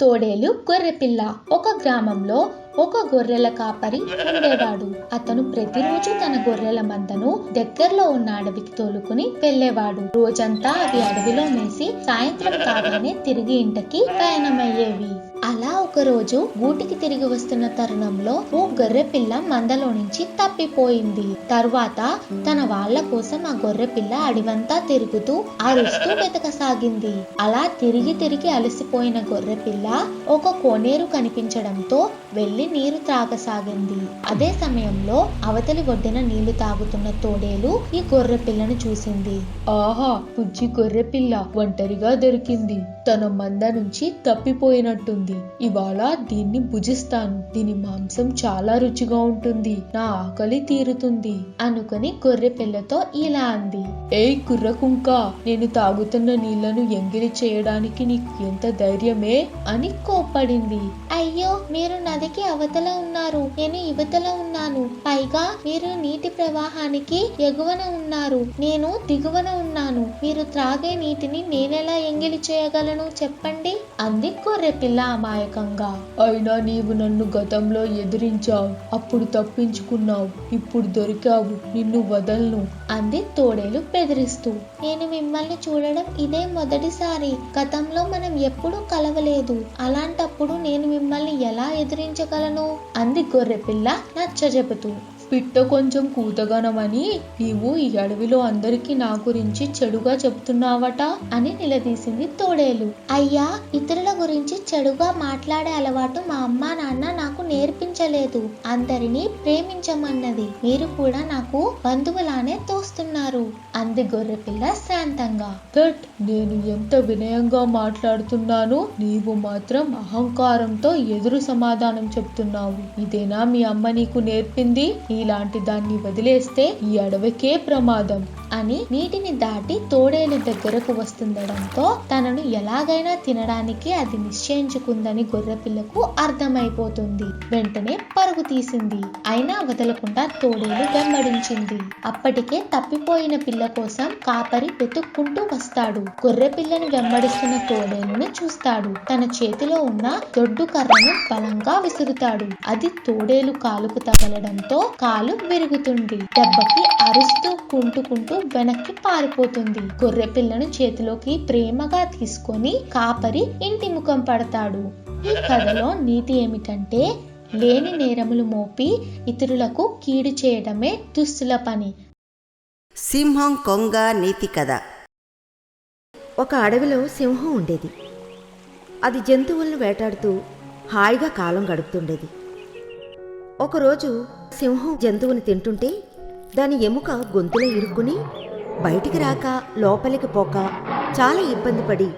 తోడేలు గొర్రెపిల్ల ఒక గ్రామంలో ఒక గొర్రెల కాపరి ఉండేవాడు. అతను ప్రతిరోజు తన గొర్రెల మందను దగ్గరలో ఉన్న అడవికి తోలుకుని వెళ్ళేవాడు. రోజంతా అవి అడవిలో మేసి సాయంత్రం కాగానే తిరిగి ఇంటికి ప్రయాణమయ్యేవి. అలా ఒకరోజు ఊటికి గూటికి తిరిగి వస్తున్న తరుణంలో ఓ గొర్రె పిల్ల మందలో నుంచి తప్పిపోయింది. తరువాత తన వాళ్ళ కోసం ఆ గొర్రె పిల్ల అడివంతా తిరుగుతూ అరుస్తూ వెతకసాగింది అలా తిరిగి తిరిగి అలసిపోయిన గొర్రె పిల్ల ఒక కోనేరు కనిపించడంతో వెళ్ళి నీరు త్రాగసాగింది. అదే సమయంలో అవతలి ఒడ్డిన నీళ్ళు తాగుతున్న తోడేలు ఈ గొర్రె పిల్లను చూసింది. ఆహా బుజ్జి గొర్రె పిల్ల ఒంటరిగా దొరికింది. తన మంద నుంచి తప్పిపోయినట్టుంది. ఇవాళ దీన్ని భుజిస్తాను. దీని మాంసం చాలా రుచిగా ఉంటుంది. నా ఆకలి తీరుతుంది. అనుకుని గొర్రె పిల్లతో ఇలా అంది. ఏయ్ కుర్ర కుంక నేను తాగుతున్న నీళ్ళను ఎంగిలి చేయడానికి నీకు ఎంత ధైర్యమే? అని కోప్పడింది. అయ్యో మీరు నదికి అవతల ఉన్నారు. నేను ఇవతల ఉన్నాను. పైగా మీరు నీటి ప్రవాహానికి ఎగువన ఉన్నారు. నేను దిగువన ఉన్నాను. మీరు త్రాగే నీటిని నేనెలా ఎంగిలి చేయగలను? చెప్పండి. అంది గొర్రె పిల్ల అమాయకంగా. అయినా నీవు నన్ను గతంలో ఎదిరించావు. అప్పుడు తప్పించుకున్నావు. ఇప్పుడు దొరికావు. నిన్ను వదలను. అంది తోడేలు బెదిరిస్తూ. నేను మిమ్మల్ని చూడడం ఇదే మొదటిసారి. గతంలో మనం ఎప్పుడూ కలవలేదు. అలాంటప్పుడు నేను మిమ్మల్ని ఎలా ఎదిరించగలను? అంది గొర్రె పిల్ల నచ్చజెబుతూ. పిట్ట కొంచెం కూతగనమని నీవు ఈ అడవిలో అందరికీ నా గురించి చెడుగా చెప్తున్నావట అని నిలదీసింది తోడేలు. అయ్యా ఇతరుల గురించి చెడుగా మాట్లాడే అలవాటు మా అమ్మా నాన్న నాకు నేర్పించలేదు. అందరినీ ప్రేమించమన్నది. మీరు కూడా నాకు బంధువులానే తోస్తున్నారు. అంది గొర్రెపిల్ల శాంతంగా. దట్ నేను ఎంత వినయంగా మాట్లాడుతున్నాను నీవు మాత్రం అహంకారంతో ఎదురు సమాధానం చెప్తున్నావు. ఇదేనా మీ అమ్మ నీకు నేర్పింది? ఇలాంటి దాన్ని వదిలేస్తే ఈ అడవికే ప్రమాదం. అని నీటిని దాటి తోడేలు దగ్గరకు వస్తుండడంతో తనను ఎలాగైనా తినడానికి అది నిశ్చయించుకుందని గొర్రెపిల్లకు అర్థమైపోతుంది. వెంటనే పరుగు తీసింది. అయినా వదలకుండా తోడేలు వెంబడించింది. అప్పటికే తప్పిపోయిన పిల్ల కోసం కాపరి వెతుక్కుంటూ వస్తాడు. గొర్రె పిల్లను వెంబడిస్తున్న తోడేలును చూస్తాడు. తన చేతిలో ఉన్న దొడ్డు కర్రను బలంగా విసురుతాడు. అది తోడేలు కాలుకు తగలడంతో కాలు విరుగుతుంది. దెబ్బకి అరుస్తూ కుంటుకుంటూ వెనక్కి పారిపోతుంది. గొర్రె పిల్లను చేతిలోకి ప్రేమగా తీసుకొని కాపరి ఇంటి ముఖం పడతాడు. ఈ కథలో నీతి ఏమిటంటే లేని నేరములు మోపి ఇతరులకు కీడు చేయడమే దుస్తుల పని. సింహం కొంగ నీతి కథ. ఒక అడవిలో సింహం ఉండేది. అది జంతువులను వేటాడుతూ హాయిగా కాలం గడుపుతుండేది. ఒకరోజు సింహం జంతువుని తింటుంటే దాని ఎముక గొంతులో ఇరుక్కుని బయటికి రాక లోపలికి పోక చాలా ఇబ్బంది పడి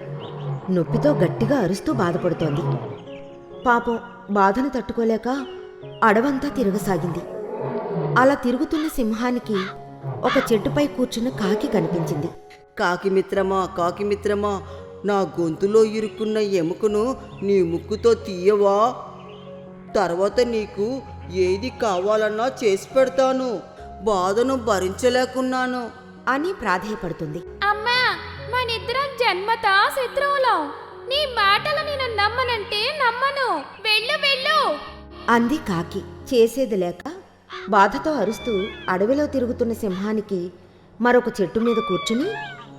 నొప్పితో గట్టిగా అరుస్తూ బాధపడుతోంది. పాపం బాధను తట్టుకోలేక అడవంతా తిరగసాగింది. అలా తిరుగుతున్న సింహానికి ఒక చెట్టుపై కూర్చున్న కాకి కనిపించింది. కాకి మిత్రమా కాకి మిత్రమా నా గొంతులో ఇరుక్కున్న ఎముకను నీ ముక్కుతో తీయవా? తర్వాత నీకు ఏది కావాలన్నా చేసి పెడతాను. బాధను భరించలేకున్నాను. అని ప్రాధేయపడుతుంది. అమ్మా మనిద్దరం జన్మత శత్రువులం. నీ మాటలు నేను నమ్మనంటే నమ్మను. వెళ్ళు వెళ్ళు. అంది కాకి. చేసేది లేక బాధతో అరుస్తూ అడవిలో తిరుగుతున్న సింహానికి మరొక చెట్టు మీద కూర్చుని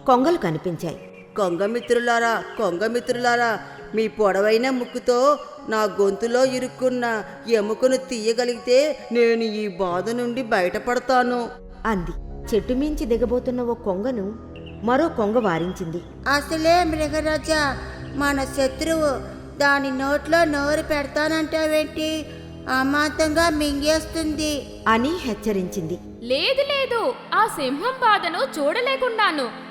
కొంగలు కనిపించాయి. కొంగ మిత్రులారా కొంగ మిత్రులారా మీ పొడవైన ముక్కుతో నా గొంతులో ఇరుక్కున్న ఎముకను తీయగలిగితే నేను ఈ బాధ నుండి బయటపడతాను. అంది. చెట్టు మించి దిగబోతున్న ఓ కొంగను మరో కొంగ వారించింది. అసలే మృగరాజా మన శత్రువు దాని నోట్లో నోరు పెడతానంటావేంటి? అమాంతంగా మింగేస్తుంది. అని హెచ్చరించింది. లేదు లేదు ఆ సింహం బాధను చూడలేకున్నాను.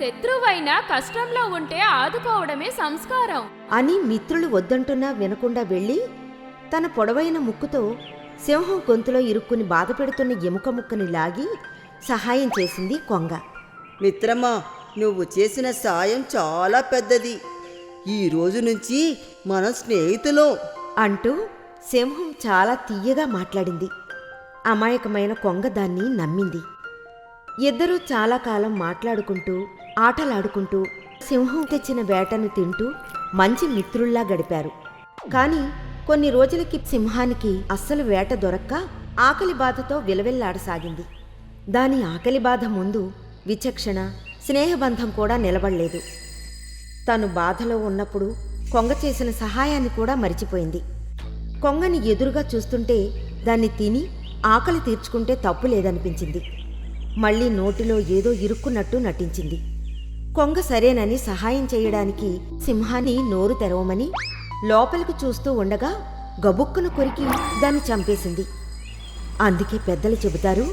శత్రువైనా కష్టంలో ఉంటే ఆదుకోవడమే సంస్కారం. అని మిత్రులు వద్దంటున్నా వినకుండా వెళ్ళి తన పొడవైన ముక్కుతో సింహం గొంతులో ఇరుక్కుని బాధ పెడుతున్న ఎముక ముక్కని లాగి సహాయం చేసింది కొంగ. మిత్రమా నువ్వు చేసిన సాయం చాలా పెద్దది. ఈ రోజు నుంచి మనం స్నేహితులం. అంటూ సింహం చాలా తీయగా మాట్లాడింది. అమాయకమైన కొంగ దాన్ని నమ్మింది. ఇద్దరూ చాలా కాలం మాట్లాడుకుంటూ ఆటలాడుకుంటూ సింహం తెచ్చిన వేటను తింటూ మంచి మిత్రుల్లా గడిపారు. కానీ కొన్ని రోజులకి సింహానికి అస్సలు వేట దొరక్క ఆకలి బాధతో విలవిల్లాడసాగింది. దాని ఆకలి బాధ ముందు విచక్షణ స్నేహబంధం కూడా నిలబడలేదు. తను బాధలో ఉన్నప్పుడు కొంగ చేసిన సహాయాన్ని కూడా మరిచిపోయింది. కొంగని ఎదురుగా చూస్తుంటే దాన్ని తిని ఆకలి తీర్చుకుంటే తప్పు లేదనిపించింది. మళ్ళీ నోటిలో ఏదో ఇరుక్కున్నట్టు నటించింది. కొంగ సరేనని సహాయం చేయడానికి సింహాన్ని నోరు తెరవమని లోపలికి చూస్తూ ఉండగా గబుక్కున కొరికి దాన్ని చంపేసింది. అందుకే పెద్దలు చెబుతారు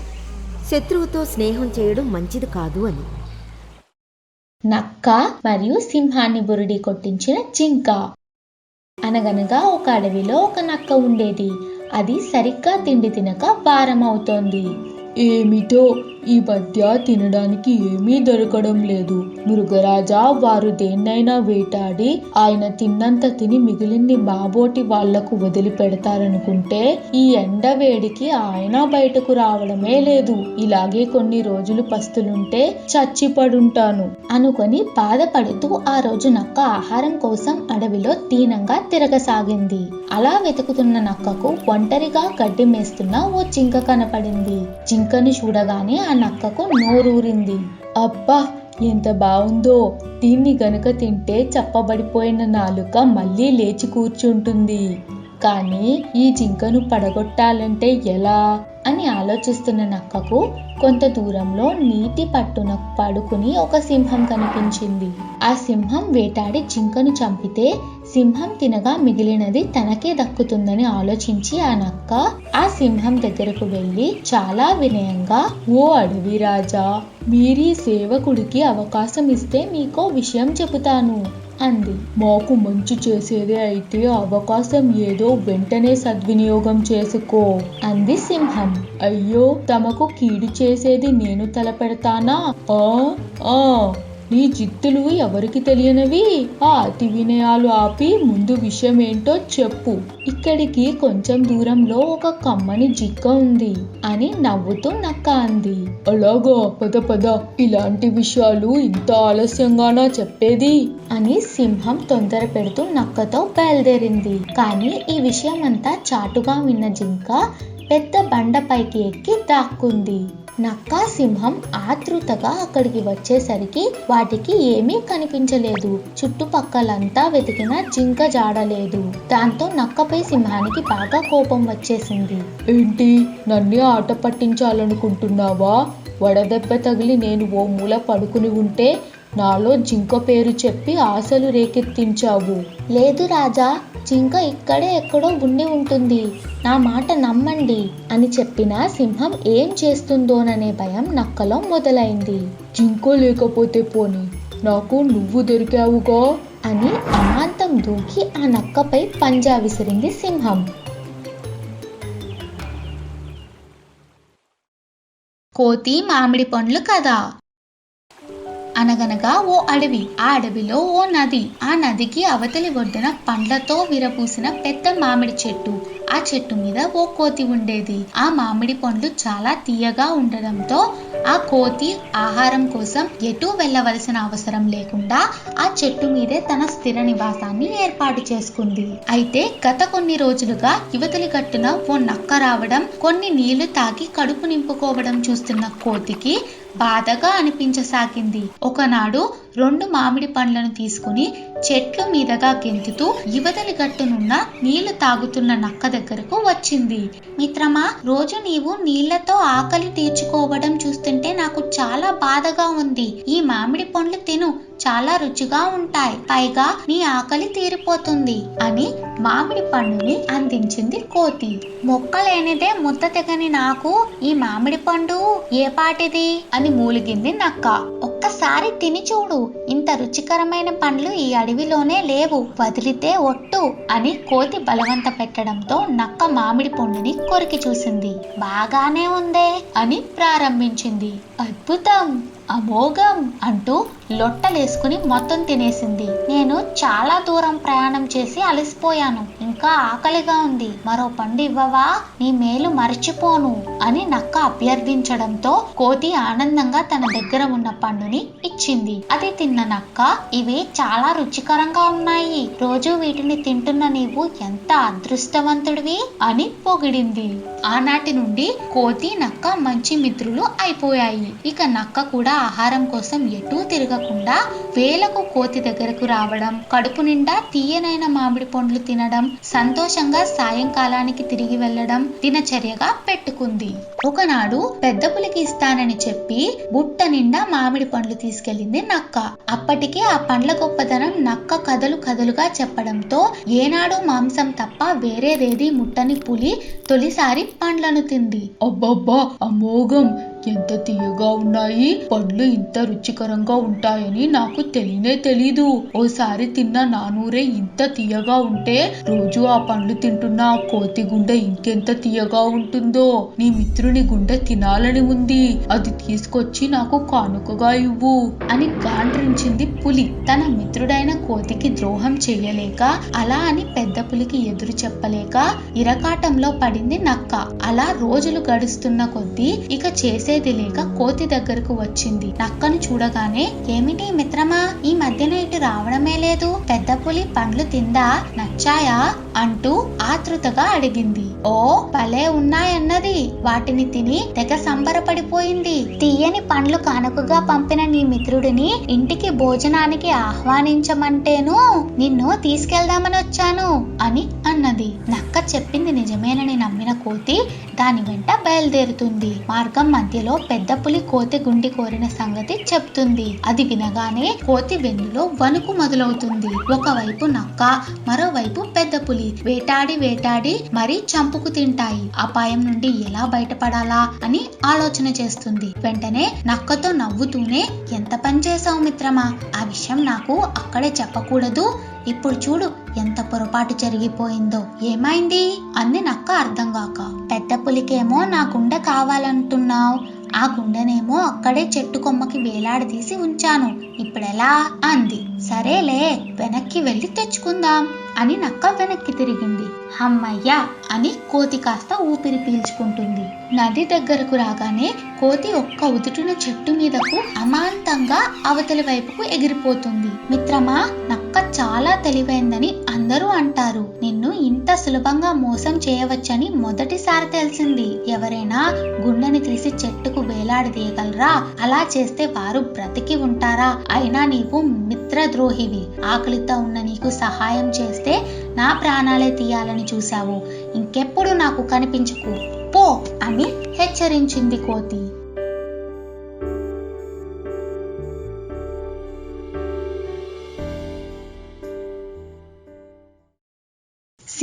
శత్రువుతో స్నేహం చేయడం మంచిది కాదు అని. నక్క మరియు సింహాన్ని బురిడి కొట్టించిన జింక. అనగనగా ఒక అడవిలో ఒక నక్క ఉండేది. అది సరిగ్గా తిండి తినక వారం అవుతోంది ఏమిటో ఈ మధ్య తినడానికి ఏమీ దొరకడం లేదు. మృగరాజా వారు దేన్నైనా వేటాడి ఆయన తిన్నంత తిని మిగిలింది బాబోటి వాళ్ళకు వదిలి పెడతారనుకుంటే ఈ ఎండ వేడికి ఆయన బయటకు రావడమే లేదు. ఇలాగే కొన్ని రోజులు పస్తులుంటే చచ్చిపడుంటాను అనుకొని బాధపడుతూ ఆ రోజు నక్క ఆహారం కోసం అడవిలో దీనంగా తిరగసాగింది. అలా వెతుకుతున్న నక్కకు ఒంటరిగా గడ్డి మేస్తున్న ఓ జింక కనపడింది. జింకను చూడగానే ఆ నక్కకు నోరూరింది. అబ్బా ఎంత బాగుందో దీన్ని గనుక తింటే చప్పబడిపోయిన నాలుక మళ్ళీ లేచి కూర్చుంటుంది. కానీ ఈ జింకను పడగొట్టాలంటే ఎలా? అని ఆలోచిస్తున్న నక్కకు కొంత దూరంలో నీటి పట్టున పడుకుని ఒక సింహం కనిపించింది. ఆ సింహం వేటాడి జింకను చంపితే సింహం తినగా మిగిలినది తనకే దక్కుతుందని ఆలోచించి ఆ నక్క ఆ సింహం దగ్గరకు వెళ్ళి చాలా వినయంగా ఓ అడవి రాజా మీరీ సేవకుడికి అవకాశం ఇస్తే మీకో విషయం చెబుతాను అంది. మాకు మంచి చేసేదే అయితే అవకాశం ఏదో వెంటనే సద్వినియోగం చేసుకో అంది సింహం. అయ్యో తమకు కీడు చేసేది నేను తలపెడతానా? ఆ ఆ నీ జిత్తులు ఎవరికి తెలియనివి? ఆ అతి వినయాలు ఆపి ముందు విషయం ఏంటో చెప్పు. ఇక్కడికి కొంచెం దూరంలో ఒక కమ్మని జిక్క ఉంది అని నవ్వుతూ నక్క అంది. అలాగో పద పద. ఇలాంటి విషయాలు ఇంత ఆలస్యంగానా చెప్పేది? అని సింహం తొందర పెడుతూ నక్కతో బయలుదేరింది. కానీ ఈ విషయం అంతా చాటుగా విన్న జింక పెద్ద బండపైకి ఎక్కి దాక్కుంది. నక్క సింహం ఆతృతగా అక్కడికి వచ్చేసరికి వాటికి ఏమీ కనిపించలేదు. చుట్టుపక్కలంతా వెతికిన జింక జాడలేదు. దాంతో నక్కపై సింహానికి బాగా కోపం వచ్చేసింది. ఏంటి? నన్ను ఆట పట్టించాలనుకుంటున్నావా? వడదెబ్బ తగిలి నేను ఓ మూల పడుకుని ఉంటే నాలో జింక పేరు చెప్పి ఆశలు రేకెత్తించావు. లేదు రాజా జింక ఇక్కడే ఎక్కడో ఉండి ఉంటుంది. నా మాట నమ్మండి అని చెప్పిన సింహం ఏం చేస్తుందోననే భయం నక్కలో మొదలైంది. జింక లేకపోతే పోని నాకు నువ్వు దొరికావుగా? అని అమాంతం దూకి ఆ నక్కపై పంజా విసిరింది సింహం. కోతి మామిడి పండ్లు కదా? అనగనగా ఓ అడవి ఆ అడవిలో ఓ నది. ఆ నదికి అవతలి ఒడ్డున పండ్లతో విరపూసిన పెద్ద మామిడి చెట్టు. ఆ చెట్టు మీద ఓ కోతి ఉండేది. ఆ మామిడి పండ్లు చాలా తీయగా ఉండడంతో ఆ కోతి ఆహారం కోసం ఎటూ వెళ్ళవలసిన అవసరం లేకుండా ఆ చెట్టు మీదే తన స్థిర నివాసాన్ని ఏర్పాటు చేసుకుంది. అయితే గత కొన్ని రోజులుగా యువతలి గట్టున ఓ నక్క రావడం కొన్ని నీళ్ళు తాగి కడుపు నింపుకోవడం చూస్తున్న కోతికి బాధగా అనిపించసాగింది. ఒకనాడు రెండు మామిడి పండ్లను తీసుకుని చెట్ల మీదగా గెంతుతూ యువతలి గట్టునున్న నీళ్ళు తాగుతున్న నక్క దగ్గరకు వచ్చింది. మిత్రమా రోజు నీవు నీళ్ళతో ఆకలి తీర్చుకోవడం చూస్తుంటే నాకు చాలా బాధగా ఉంది. ఈ మామిడి పండ్లు తిను చాలా రుచిగా ఉంటాయి. పైగా నీ ఆకలి తీరిపోతుంది అని మామిడి పండుని అందించింది కోతి. మొక్కలేనిదే ముద్ద తెగని నాకు ఈ మామిడి పండు ఏ పాటిది? అని మూలిగింది నక్క. ఒక్కసారి తిని చూడు ఇంత రుచికరమైన పండ్లు ఈ అడవిలోనే లేవు వదిలితే ఒట్టు అని కోతి బలవంత పెట్టడంతో నక్క మామిడి పండుని కొరికి చూసింది. బాగానే ఉందే అని ప్రారంభించింది. అద్భుతం అమోఘం అంటూ లొట్టలేసుకుని మొత్తం తినేసింది. నేను చాలా దూరం ప్రయాణం చేసి అలసిపోయాను. ఇంకా ఆకలిగా ఉంది. మరో పండు ఇవ్వవా? నీ మేలు మర్చిపోను అని నక్క అభ్యర్థించడంతో కోతి ఆనందంగా తన దగ్గర ఉన్న పండుని ఇచ్చింది. అది తిన్న నక్క ఇవి చాలా రుచికరంగా ఉన్నాయి. రోజు వీటిని తింటున్న నీవు ఎంత అదృష్టవంతుడివి అని పొగిడింది. ఆనాటి నుండి కోతి నక్క మంచి మిత్రులు అయిపోయాయి. ఇక నక్క కూడా ఆహారం కోసం ఎటూ తిరగ తిరగకుండా వేలకు కోతి దగ్గరకు రావడం కడుపు నిండా తీయనైన మామిడి పండ్లు తినడం సంతోషంగా సాయంకాలానికి తిరిగి వెళ్ళడం దినచర్యగా పెట్టుకుంది. ఒకనాడు పెద్ద పులికి ఇస్తానని చెప్పి బుట్ట నిండా మామిడి పండ్లు తీసుకెళ్ళింది నక్క. అప్పటికే ఆ పండ్ల గొప్పదనం నక్క కథలు కథలుగా చెప్పడంతో ఏనాడు మాంసం తప్ప వేరేదేది ముట్టని పులి తొలిసారి పండ్లను తింది. అబ్బబ్బా అమోఘం! ఎంత తీయగా ఉన్నాయి? పండ్లు ఇంత రుచికరంగా ఉంటాయని నాకు తెలియనే తెలీదు. ఓసారి తిన్న నానూరే ఇంత తీయగా ఉంటే రోజు ఆ పండ్లు తింటున్న ఆ కోతి గుండె ఇంకెంత తీయగా ఉంటుందో. నీ మిత్రుని గుండె తినాలని ఉంది. అది తీసుకొచ్చి నాకు కానుకగా ఇవ్వు. అని గాండ్రించింది పులి. తన మిత్రుడైన కోతికి ద్రోహం చేయలేక అలా అని పెద్ద పులికి ఎదురు చెప్పలేక ఇరకాటంలో పడింది నక్క. అలా రోజులు గడుస్తున్న కొద్దీ ఇక చేసే లేక కోతి దగ్గరకు వచ్చింది. నక్కను చూడగానే ఏమిటి మిత్రమా? ఈ మధ్యన ఇటు రావడమే లేదు. పెద్ద పులి పండ్లు తిందా? నచ్చాయా? అంటూ ఆతృతగా అడిగింది. ఓ భలే ఉన్నాయన్నది. వాటిని తిని తెగ సంబరపడిపోయింది. తీయని పండ్లు కానుకగా పంపిన నీ మిత్రుడిని ఇంటికి భోజనానికి ఆహ్వానించమంటేను నిన్ను తీసుకెళ్దామని వచ్చాను అని అన్నది. నక్క చెప్పింది నిజమేనని నమ్మిన కోతి దాని వెంట బయలుదేరుతుంది. మార్గం మధ్యలో పెద్ద పులి కోతి గుండి కోరిన సంగతి చెప్తుంది. అది వినగానే కోతి వెన్నులో వణుకు మొదలవుతుంది. ఒకవైపు నక్క మరోవైపు పెద్ద పులి. వేటాడి వేటాడి మరీ చంపుకు తింటాయి. అపాయం నుండి ఎలా బయటపడాలా అని ఆలోచన చేస్తుంది. వెంటనే నక్కతో నవ్వుతూనే ఎంత పని చేసావు మిత్రమా? ఆ విషయం నాకు అక్కడే చెప్పకూడదు. ఇప్పుడు చూడు ఎంత పొరపాటు జరిగిపోయిందో. ఏమైంది? అంది నక్క అర్థం కాక. పెద్ద పులికేమో నా గుండె కావాలంటున్నావు. ఆ గుండెనేమో అక్కడే చెట్టు కొమ్మకి వేలాడదీసి ఉంచాను. ఇప్పుడెలా? అంది. సరేలే వెనక్కి వెళ్ళి తెచ్చుకుందాం. అని నక్క వెనక్కి తిరిగింది. హమ్మయ్యా అని కోతి కాస్త ఊపిరి పీల్చుకుంటుంది. నది దగ్గరకు రాగానే కోతి ఒక్క ఉదుటిన చెట్టు మీదకు అమాంతంగా అవతలి వైపుకు ఎగిరిపోతుంది. మిత్రమా నక్క చాలా తెలివైందని అందరూ అంటారు. నిన్ను ఇంత సులభంగా మోసం చేయవచ్చని మొదటిసారి తెలిసింది. ఎవరైనా గుండెని తీసి చెట్టుకు వేలాడదీయగలరా అలా చేస్తే వారు బ్రతికి ఉంటారా? అయినా నీవు మిత్రద్రోహివి. ఆకలితో ఉన్న నీకు సహాయం చేస్తే నా ప్రాణాలే తీయాలని చూశావు. ఇంకెప్పుడు నాకు కనిపించకు. పో అని హెచ్చరించింది కోతి.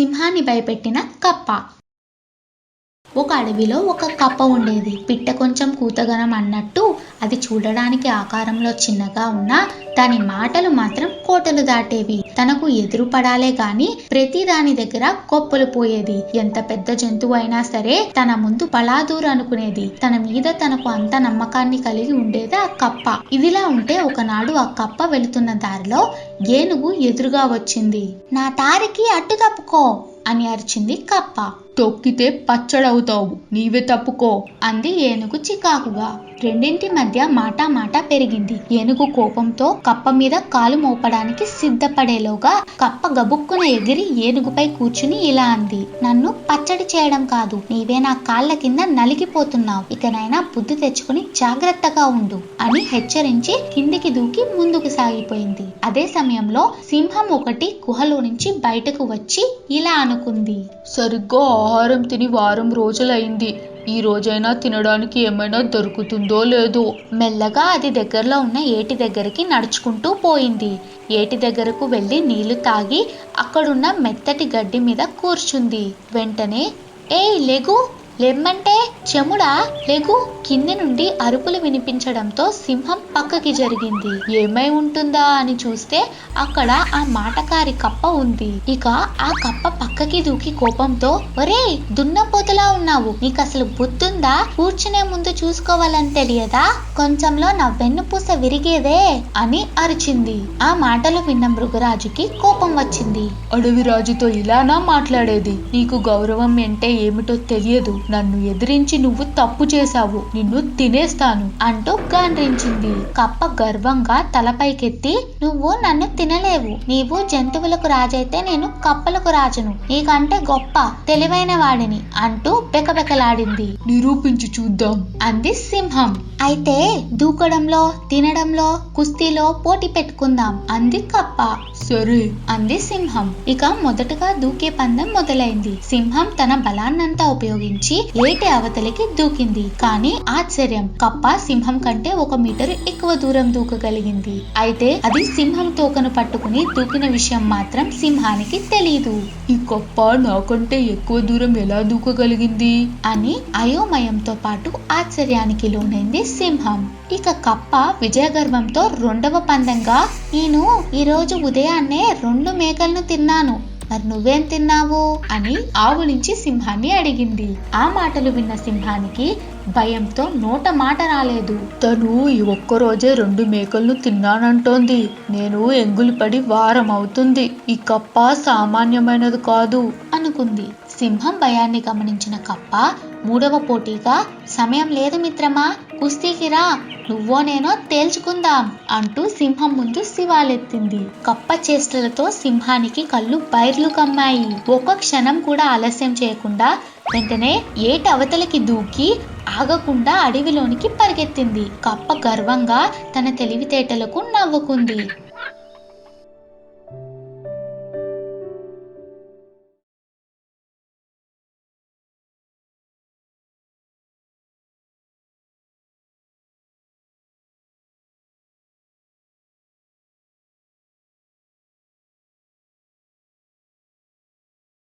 సింహాన్ని భయపెట్టిన కప్ప. ఒక అడవిలో ఒక కప్ప ఉండేది. పిట్ట కొంచెం కూతగనం అన్నట్టు అది చూడడానికి ఆకారంలో చిన్నగా ఉన్నా దాని మాటలు మాత్రం కోటలు దాటేవి. తనకు ఎదురు పడాలే గాని ప్రతి దాని దగ్గర కొప్పలు పోయేది. ఎంత పెద్ద జంతువు అయినా సరే తన ముందు పలాదూరు అనుకునేది. తన మీద తనకు అంత నమ్మకాన్ని కలిగి ఉండేది ఆ కప్ప. ఇదిలా ఉంటే ఒకనాడు ఆ కప్ప వెళుతున్న దారిలో ఏనుగు ఎదురుగా వచ్చింది. నా దారికి అడ్డు తప్పుకో అని అరిచింది కప్ప. తొక్కితే పచ్చడవుతావు. నీవే తప్పుకో. అంది ఏనుగు చికాకుగా. రెండింటి మధ్య మాటా మాట పెరిగింది. ఏనుగు కోపంతో కప్ప మీద కాలు మోపడానికి సిద్ధపడేలోగా కప్ప గబుక్కున ఎగిరి ఏనుగుపై కూర్చుని ఇలా అంది. నన్ను పచ్చడి చేయడం కాదు. నీవే నా కాళ్ళ కింద నలిగిపోతున్నావు. ఇకనైనా బుద్ధి తెచ్చుకుని జాగ్రత్తగా ఉండు అని హెచ్చరించి కిందికి దూకి ముందుకు సాగిపోయింది. అదే సమయంలో సింహం ఒకటి గుహలో నుంచి బయటకు వచ్చి ఇలా అనుకుంది. సరిగ్గా ఆహారం తిని వారం రోజులైంది. ఈ రోజైనా తినడానికి ఏమైనా దొరుకుతుందో లేదో. మెల్లగా అది దగ్గరలో ఉన్న ఏటి దగ్గరికి నడుచుకుంటూ పోయింది. ఏటి దగ్గరకు వెళ్ళి నీళ్ళు తాగి అక్కడున్న మెత్తటి గడ్డి మీద కూర్చుంది. వెంటనే ఏయ్ లెగు! లెమ్మంటే చెముడా? లెగు కింది నుండి అరుపులు వినిపించడంతో సింహం పక్కకి జరిగింది. ఏమై ఉంటుందా అని చూస్తే అక్కడ ఆ మాటకారి కప్ప ఉంది. ఇక ఆ కప్ప పక్కకి దూకి కోపంతో ఒరేయ్ దున్నపోతులా ఉన్నావు. నీకు అసలు బుద్ధుందా? కూర్చునే ముందు చూసుకోవాలని తెలియదా? కొంచెంలో నా వెన్నుపూస విరిగేదే అని అరిచింది. ఆ మాటలు విన్న మృగరాజుకి కోపం వచ్చింది. అడవి రాజుతో ఇలానా మాట్లాడేది? నీకు గౌరవం అంటే ఏమిటో తెలియదు. నన్ను ఎదిరించి నువ్వు తప్పు చేశావు నిన్ను తినేస్తాను అంటూ గాండ్రించింది. కప్ప గర్వంగా తలపైకెత్తి నువ్వు నన్ను తినలేవు. నీవు జంతువులకు రాజైతే నేను కప్పలకు రాజును. నీకంటే గొప్ప తెలివైన వాడిని అంటూ బెకబెకలాడింది. నిరూపించి చూద్దాం అంది సింహం. అయితే దూకడంలో తినడంలో కుస్తీలో పోటీ పెట్టుకుందాం అంది కప్ప. సరే అంది సింహం. ఇక మొదటగా దూకే పందెం మొదలైంది. సింహం తన బలాన్నంతా ఉపయోగించి ఏటి అవతలికి దూకింది. కానీ ఆశ్చర్యం కప్ప సింహం కంటే ఒక మీటరు ఎక్కువ దూరం దూకగలిగింది. అయితే అది సింహం తోకను పట్టుకుని దూకిన విషయం మాత్రం సింహానికి తెలియదు ఈ కప్ప నాకంటే ఎక్కువ దూరం ఎలా దూకగలిగింది? అని అయోమయంతో పాటు ఆశ్చర్యానికి లోనైంది సింహం. ఇక కప్ప విజయగర్వంతో రెండవ పందంగా నేను ఈరోజు ఉదయాన్నే రెండు మేకలను తిన్నాను. మరి నువ్వేం తిన్నావు? అని ఆవు నుంచి సింహాన్ని అడిగింది. ఆ మాటలు విన్న సింహానికి భయంతో నోట మాట రాలేదు. తను ఈ ఒక్క రోజే రెండు మేకలను తిన్నానంటోంది. నేను ఎంగులు పడి వారం అవుతుంది ఈ కప్ప సామాన్యమైనది కాదు అనుకుంది. సింహం భయాన్ని గమనించిన కప్ప మూడవ పోటీగా సమయం లేదు మిత్రమా? కుస్తీకి రా నువ్వో నేనో తేల్చుకుందాం అంటూ సింహం ముందు శివాలెత్తింది. కప్ప చేష్టలతో సింహానికి కళ్ళు బైర్లు కమ్మాయి. ఒక్క క్షణం కూడా ఆలస్యం చేయకుండా వెంటనే ఏటి అవతలకి దూకి ఆగకుండా అడవిలోనికి పరిగెత్తింది. కప్ప గర్వంగా తన తెలివితేటలకు నవ్వుకుంది.